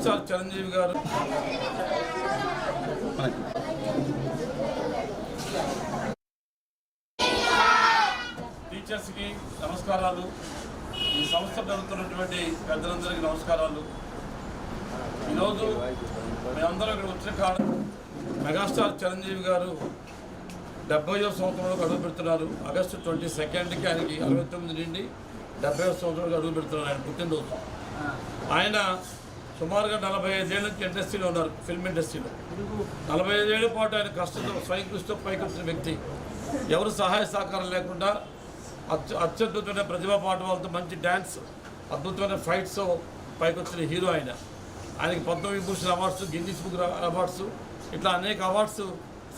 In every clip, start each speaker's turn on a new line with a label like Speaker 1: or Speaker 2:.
Speaker 1: Megastar Chiranjeevi గారు. టీచర్స్కి నమస్కారాలు. ఈ సంస్థ జరుగుతున్నటువంటి పెద్దలందరికీ నమస్కారాలు. ఈరోజు మేమందరం ఇక్కడ వచ్చిన కారణం మెగాస్టార్ చిరంజీవి గారు డెబ్బైవ సంవత్సరంలోకి అడుగు పెడుతున్నారు. ఆగస్టు ట్వంటీ సెకండ్కి ఆయనకి అరవై తొమ్మిది నుండి డెబ్బై సంవత్సరాలకు అడుగు పెడుతున్నారు ఆయన పుట్టినరోజు. ఆయన సుమారుగా నలభై ఐదేళ్ళ నుంచి ఇండస్ట్రీలో ఉన్నారు ఫిల్మ్ ఇండస్ట్రీలో నలభై ఐదేళ్ళ పాటు ఆయన కష్టంతో స్వయం కృషితో పైకొచ్చిన వ్యక్తి. ఎవరు సహాయ సహకారం లేకుండా అత్య అత్యద్భుతమైన ప్రతిభా పాఠవాలతో మంచి డ్యాన్స్ అద్భుతమైన ఫైట్స్ పైకొచ్చిన హీరో ఆయన. ఆయనకి Padma Vibhushan awards Guinness book awards ఇట్లా అనేక అవార్డ్స్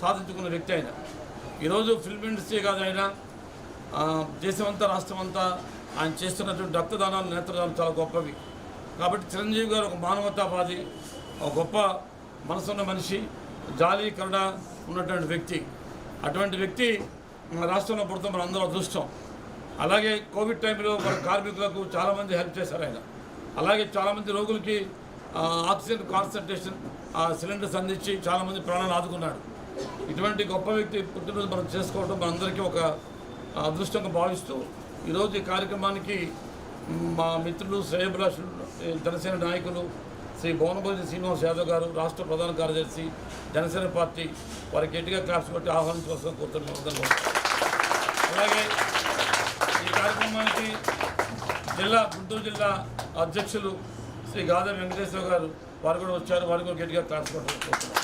Speaker 1: సాధించుకున్న వ్యక్తి ఆయన. ఈరోజు ఫిల్మ్ ఇండస్ట్రీ కాదు ఆయన. దేశమంతా రాష్ట్రమంతా ఆయన చేస్తున్నటువంటి రక్తదానాలు నేత్రదానాలు చాలా గొప్పవి. కాబట్టి చిరంజీవి గారు ఒక మానవతావాది ఒక గొప్ప మనసున్న మనిషి జాలి కరుణ ఉన్నటువంటి వ్యక్తి. అటువంటి వ్యక్తి మన రాష్ట్రంలో పుడతాం మన అందరూ అదృష్టం. అలాగే కోవిడ్ టైంలో మన కార్మికులకు చాలామంది హెల్ప్ చేశారు ఆయన. అలాగే చాలామంది రోగులకి ఆక్సిజన్ కాన్సన్ట్రేషన్ ఆ సిలిండర్స్ అందించి చాలామంది ప్రాణాలు ఆదుకున్నాడు. ఇటువంటి గొప్ప వ్యక్తి పుట్టినరోజు మనం చేసుకోవడం మనందరికీ ఒక అదృష్టంగా భావిస్తూ ఈరోజు ఈ కార్యక్రమానికి మా మిత్రులు శ్రేయభిలాషులు జనసేన నాయకులు శ్రీ భువనపల్లి శ్రీనివాస్ యాదవ్ గారు రాష్ట్ర ప్రధాన కార్యదర్శి జనసేన పార్టీ వారికి గట్టిగా క్లాప్స్ కొట్టి ఆహ్వానించవలసిన కోరుతున్నాం అలాగే ఈ కార్యక్రమానికి జిల్లా గుంటూరు జిల్లా అధ్యక్షులు శ్రీ గాదా వెంకటేశ్వర గారు వారు కూడా వచ్చారు. వారికి కూడా గట్టిగా క్లాప్స్ కొట్టుకుంటున్నాం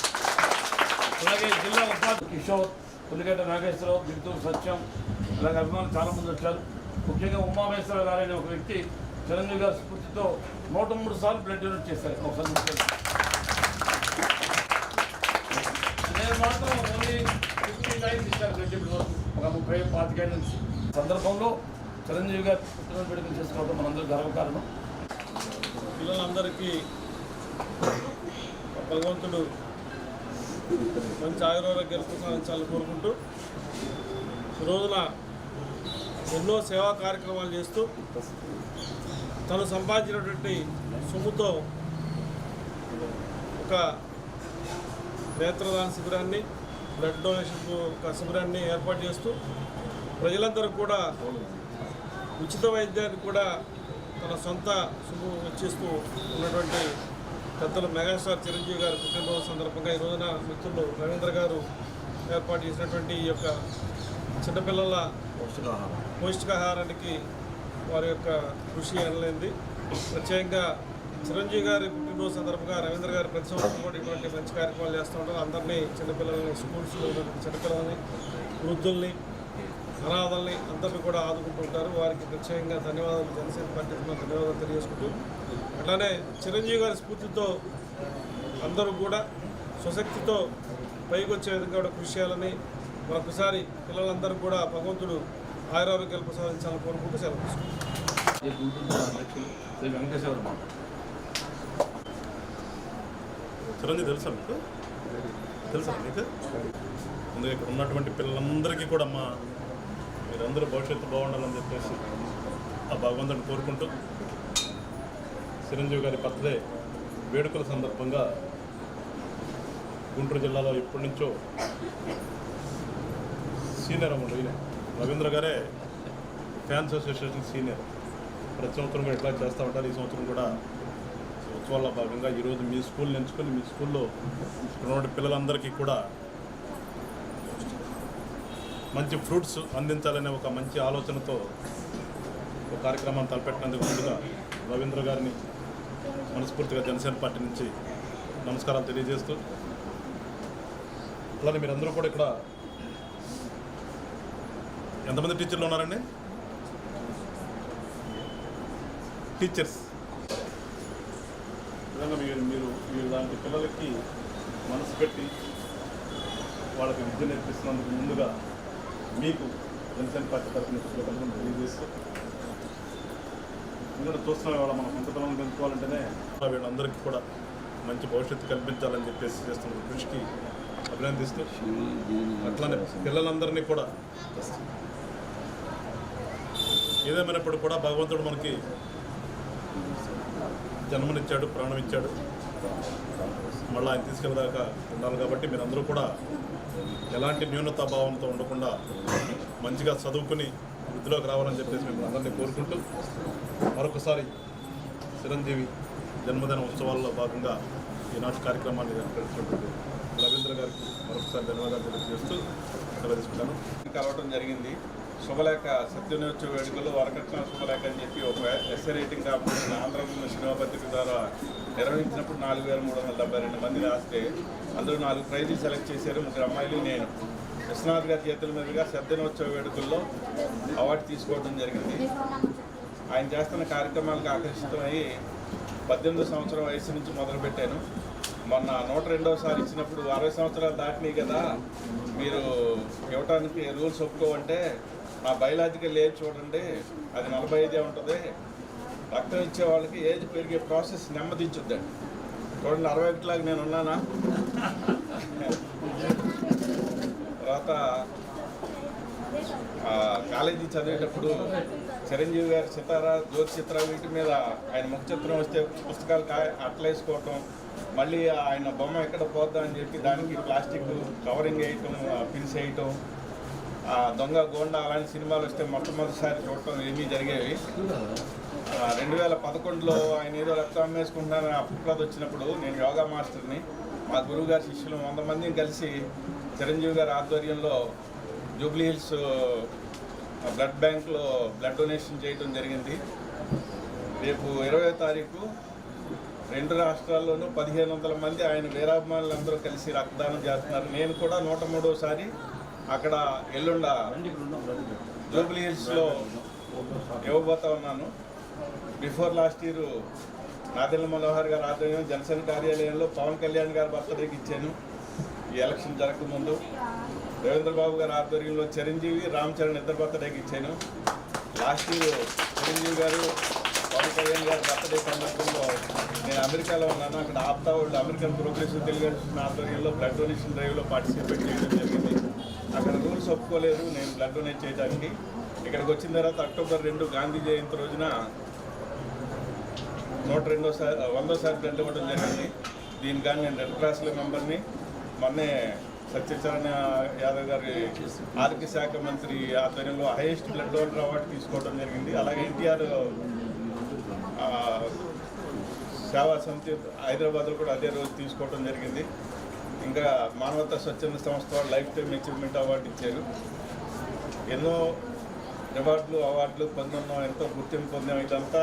Speaker 1: అలాగే జిల్లా ఉపాధి కిషోర్ పులిగడ్డ నాగేశ్వరరావు బింతూరు సత్యం అలాగే అభిమానులు చాలామంది వచ్చారు. ముఖ్యంగా ఉమామేశ్వర గారు అనే ఒక వ్యక్తి చిరంజీవి గారి స్ఫూర్తితో నూట మూడు సార్లు బ్లడ్ డొనేట్ చేశారు. ఒకసారి నేను మాత్రం ఓన్లీ ఫిఫ్టీ టైమ్స్ ఇచ్చాను బ్లడ్ ఇప్పుడు ఒక ముప్పై పాతికేళ్ళ నుంచి. సందర్భంలో చిరంజీవి గారు పుట్టినరోజు వేడుకలు చేసుకోవడం మనందరూ గర్వకారణం.
Speaker 2: పిల్లలందరికీ భగవంతుడు మంచి ఆయుర్వేద సాధించాలని కోరుకుంటూ ఈ రోజున ఎన్నో సేవా కార్యక్రమాలు చేస్తూ తను సంపాదించినటువంటి సొమ్ముతో ఒక నేత్రదాన శిబిరాన్ని బ్లడ్ డొనేషన్ ఒక శిబిరాన్ని ఏర్పాటు చేస్తూ ప్రజలందరూ కూడా ఉచిత వైద్యాన్ని కూడా తన సొంత సొమ్ము వెచ్చిస్తూ ఉన్నటువంటి పెద్దలు మెగాస్టార్ చిరంజీవి గారు పుట్టినరోజు సందర్భంగా ఈ రోజున మిత్రులు రవీంద్ర గారు ఏర్పాటు చేసినటువంటి ఈ యొక్క చిన్నపిల్లల
Speaker 1: పౌష్టికాహారం.
Speaker 2: పౌష్టికాహారానికి వారి యొక్క కృషి అనలేంది ప్రత్యేకంగా చిరంజీవి గారి పుట్టినరోజు సందర్భంగా రవీంద్ర గారు ప్రతి సంవత్సరం కూడా ఇటువంటి మంచి కార్యక్రమాలు చేస్తూ ఉంటారు. అందరినీ చిన్నపిల్లల్ని స్కూల్స్లో ఉన్నటువంటి చిన్నపిల్లల్ని వృద్ధుల్ని అనాథల్ని అందరినీ కూడా ఆదుకుంటూ ఉంటారు. వారికి ప్రత్యేకంగా ధన్యవాదాలు. జనసేన పార్టీ ధన్యవాదాలు తెలియజేసుకుంటూ అట్లానే చిరంజీవి గారి స్ఫూర్తితో అందరూ కూడా స్వశక్తితో పైకి వచ్చే విధంగా కూడా కృషి చేయాలని మరొకసారి పిల్లలందరూ కూడా భగవంతుడు ఆయురారోగ్యాలు ప్రసాదించాలని కోరుకుంటూ సెలవు
Speaker 1: వెంకటేశ్వర
Speaker 3: చిరంజీవి తెలుసా మీకు? తెలుసా మీకు? అందుకే ఇక్కడ ఉన్నటువంటి పిల్లలందరికీ కూడా అమ్మా మీరందరూ భవిష్యత్తు బాగుండాలని చెప్పేసి ఆ భగవంతుని కోరుకుంటూ చిరంజీవి గారి పత్రే వేడుకల సందర్భంగా గుంటూరు జిల్లాలో ఎప్పటి నుంచో సీనియర్ అమ్మ ఈయన రవీంద్ర గారే ఫ్యాన్స్ అసోసియేషన్ సీనియర్. ప్రతి సంవత్సరం కూడా ఇట్లా చేస్తూ ఉంటారు. ఈ సంవత్సరం కూడా ఉత్సవాల్లో భాగంగా ఈరోజు మీ స్కూల్ని ఎంచుకొని మీ స్కూల్లో ఉన్నటువంటి పిల్లలందరికీ కూడా మంచి ఫ్రూట్స్ అందించాలనే ఒక మంచి ఆలోచనతో ఒక కార్యక్రమాన్ని తలపెట్టినందుకు ముందుగా రవీంద్ర గారిని మనస్ఫూర్తిగా జనసేన పార్టీ నుంచి నమస్కారాలు తెలియజేస్తూ అలానే మీరందరూ కూడా ఇక్కడ ఎంతమంది టీచర్లు ఉన్నారండి? టీచర్స్ విధంగా మీరు మీరు మీరు లాంటి పిల్లలకి మనసు పెట్టి వాళ్ళకి విద్య నేర్పిస్తున్నందుకు ముందుగా మీకు జనసేన పార్టీ తరఫున కృతజ్ఞతలు తెలియజేస్తూ ఎందుకంటే చూస్తున్న వాళ్ళ మన సొంత పిల్లలను పెంచుకోవాలంటేనే వీళ్ళందరికీ కూడా మంచి భవిష్యత్తు కల్పించాలని చెప్పేసి చేస్తున్న కృషికి అభినందిస్తూ అట్లానే పిల్లలందరినీ కూడా ఏదేమైనప్పుడు కూడా భగవంతుడు మనకి జన్మనిచ్చాడు ప్రాణం ఇచ్చాడు మళ్ళీ ఆయన తీసుకెళ్ళదాకా ఉండాలి కాబట్టి మీరందరూ కూడా ఎలాంటి న్యూనతా భావంతో ఉండకుండా మంచిగా చదువుకుని వృద్ధిలోకి రావాలని చెప్పేసి మేము అందరినీ కోరుకుంటూ మరొకసారి చిరంజీవి జన్మదిన ఉత్సవాల్లో భాగంగా ఈనాటి కార్యక్రమాన్ని ఏర్పరిచినటువంటి రవీంద్ర గారికి మరొకసారి ధన్యవాదాలు తెలియజేస్తూ సెలవు తీసుకుంటాను.
Speaker 4: కలవటం జరిగింది. శుభలేఖ సత్యనోత్సవ వేడుకలు వరకట్న శుభలేఖ అని చెప్పి ఒక ఎస్ఏ రేటింగ్ కాంపిటీషన్ ఆంధ్రప్రదేశ్ సినిమా పత్రిక ద్వారా నిర్వహించినప్పుడు నాలుగు వేల మూడు వందల డెబ్బై రెండు మంది రాస్తే అందులో నాలుగు ప్రైజులు సెలెక్ట్ చేశారు ముగ్గురు అమ్మాయిలు. నేను విశ్వనాథ్ గారి చేతుల మీదుగా సత్యనోత్సవ వేడుకల్లో అవార్డు తీసుకోవడం జరిగింది. ఆయన చేస్తున్న కార్యక్రమాలకు ఆకర్షితమై పద్దెనిమిది సంవత్సరం వయసు నుంచి మొదలుపెట్టాను. మొన్న నూట రెండవసారి ఇచ్చినప్పుడు అరవై సంవత్సరాలు దాటినాయి కదా మీరు ఇవ్వటానికి రూల్స్ ఒప్పుకోవంటే నా బయలాజికల్ ఏజ్ చూడండి అది నలభై ఐదే ఉంటుంది. రక్తం ఇచ్చే వాళ్ళకి ఏజ్ పెరిగే ప్రాసెస్ నెమ్మదించుద్దండి. చూడండి అరవై ఒకటిలాగా నేను ఉన్నానా? తర్వాత కాలేజీ చదివేటప్పుడు చిరంజీవి గారి సితారా జ్యోతి చిత్ర వీటి మీద ఆయన ముఖ చిత్రం వస్తే పుస్తకాలు కా అట్లేసుకోవటం మళ్ళీ ఆయన బొమ్మ ఎక్కడ పోద్దా అని చెప్పి దానికి ప్లాస్టిక్ కవరింగ్ వేయటం పిన్స్ వేయటం దొంగ గోండా అలాంటి సినిమాలు వస్తే మొట్టమొదటిసారి చూడటం ఏమీ జరిగేవి. రెండు వేల పదకొండులో ఆయన ఏదో రక్తం అమ్మేసుకుంటున్నారని అప్రద వచ్చినప్పుడు నేను యోగా మాస్టర్ని మా గురువు గారి శిష్యులు వంద మందిని కలిసి చిరంజీవి గారి ఆధ్వర్యంలో జూబ్లీ హిల్స్ బ్లడ్ బ్యాంక్లో బ్లడ్ డొనేషన్ చేయడం జరిగింది. రేపు ఇరవై తారీఖు రెండు రాష్ట్రాల్లోనూ పదిహేను వందల మంది ఆయన వీరాభిమానులందరూ కలిసి రక్తదానం చేస్తున్నారు. నేను కూడా నూట మూడోసారి అక్కడ ఎల్లుండ జూబ్లీ హిల్స్లో ఇవ్వబోతా ఉన్నాను. Before last year Nadella Manohar garu ఆధ్వర్యం జనసేన కార్యాలయంలో పవన్ కళ్యాణ్ గారి బర్త్డేకి ఇచ్చాను. ఈ ఎలక్షన్ జరగకముందు రవీంద్ర బాబు గారి ఆధ్వర్యంలో చిరంజీవి రామ్ చరణ్ ఇద్దరు బర్త్డేకి ఇచ్చాను. లాస్ట్ ఇయర్ చిరంజీవి గారు పవన్ కళ్యాణ్ గారి బర్త్డే సందర్భంలో నేను అమెరికాలో ఉన్నాను. అక్కడ ఆప్తా వాళ్ళు అమెరికన్ ప్రోగ్రెసివ్ తెలుగు ఆధ్వర్యంలో బ్లడ్ డొనేషన్ డ్రైవ్లో పార్టిసిపేట్ చేయడం జరిగింది. అక్కడ రూల్స్ ఒప్పుకోలేదు నేను బ్లడ్ డొనేట్ చేయడానికి. ఇక్కడికి వచ్చిన తర్వాత అక్టోబర్ రెండు గాంధీ జయంతి రోజున నూట రెండోసారి వందోసారి బ్లడ్ ఇవ్వడం జరిగింది. దీనికి కానీ నేను రెడ్ క్రాస్ల మెంబర్ని. మొన్నే సత్యచరణ యాదవ్ గారి ఆరోగ్య శాఖ మంత్రి ఆధ్వర్యంలో హైయెస్ట్ బ్లడ్ డోనర్ అవార్డు తీసుకోవడం జరిగింది. అలాగే ఎన్టీఆర్ సేవా సమితి హైదరాబాద్లో కూడా అదే రోజు తీసుకోవడం జరిగింది. ఇంకా మానవతా స్వచ్ఛంద సంస్థ లైఫ్ టైం అచీవ్మెంట్ అవార్డు ఇచ్చారు. ఎన్నో రివార్డులు అవార్డులు పొందున్నాం ఎంతో గుర్తింపు పొందాం. ఇదంతా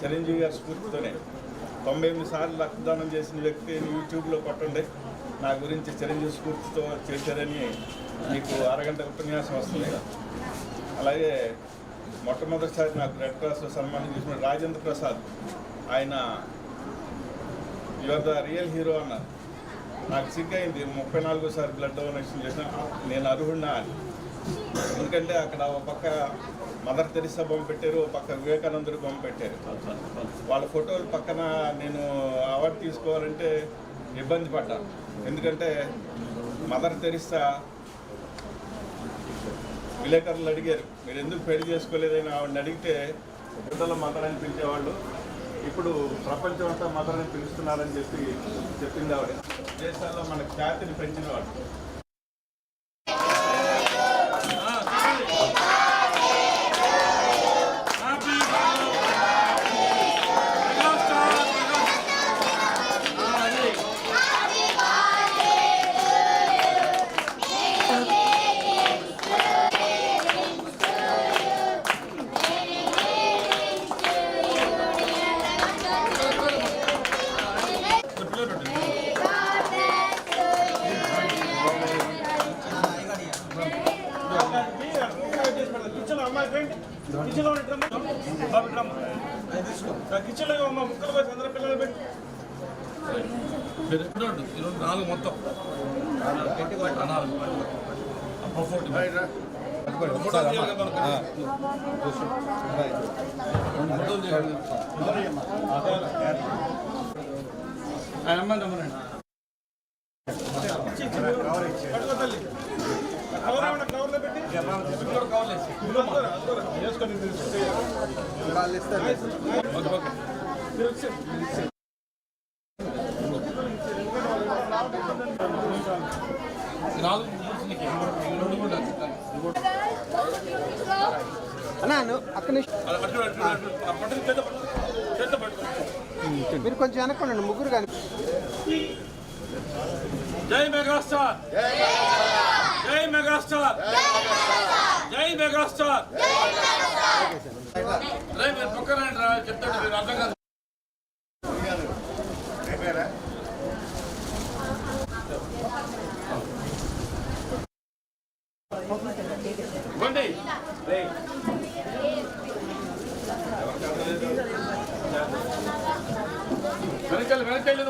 Speaker 4: చిరంజీవి గారి స్ఫూర్తితోనే. తొంభై ఎనిమిది సార్లు రక్తదానం చేసిన వ్యక్తి యూట్యూబ్లో పట్టండి నా గురించి చిరంజీవి స్ఫూర్తితో చేశారని మీకు అరగంట ఉపన్యాసం వస్తుంది. అలాగే మొట్టమొదటిసారి నాకు రెడ్ క్రాస్లో సన్మానం చేసిన రాజేంద్ర ప్రసాద్ ఆయన యువర్ ద రియల్ హీరో అన్నారు. నాకు సిగ్గైంది ముప్పై నాలుగోసారి బ్లడ్ డొనేషన్ చేసిన నేను అర్హుడినా? అని ఎందుకంటే అక్కడ ఒక పక్క మదర్ తెరిసా బొమ్మ పెట్టారు ఒక పక్క వివేకానందుడు బొమ్మ పెట్టారు. వాళ్ళ ఫోటోలు పక్కన నేను అవార్డు తీసుకోవాలంటే ఇబ్బంది పడ్డాను ఎందుకంటే మదర్ తెరిసా విలేకరులు అడిగారు మీరు ఎందుకు పెళ్ళి చేసుకోలేదని? ఆవిడని అడిగితే బిడ్డల మదర్ అని పిలిచేవాళ్ళు ఇప్పుడు ప్రపంచం అంతా మదర్ అని పిలుస్తున్నారని చెప్పి చెప్పింది ఆవిడ. దేశాల్లో మన ఖ్యాతిని పెంచిన వాడు
Speaker 1: ఈరోజు నాలుగు మొత్తం ఆ నాలుగు
Speaker 2: పట్టు
Speaker 5: మీరు కొంచెం వెనక్కండి ముగ్గురు కానీ.
Speaker 1: జై మెగాస్టార్! జై మెగాస్టార్. జై మెగాస్టార్. మీరు పక్కన రండి రా చెప్తాడు మీరు అర్థం కాదు. ఇవ్వండి. వెనకాలి వెనకాలి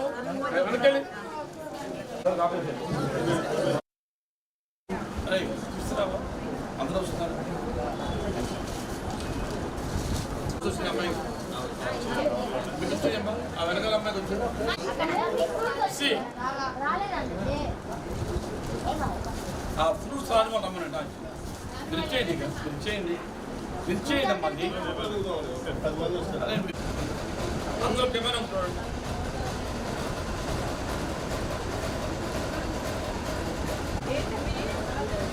Speaker 1: సి. ఆ ఫ్రూట్స్ రాని రమ్మనండి మీరు ఇచ్చేయండి ఇక మీరు ఇచ్చేయండి అమ్మా అందరూ కెమెరా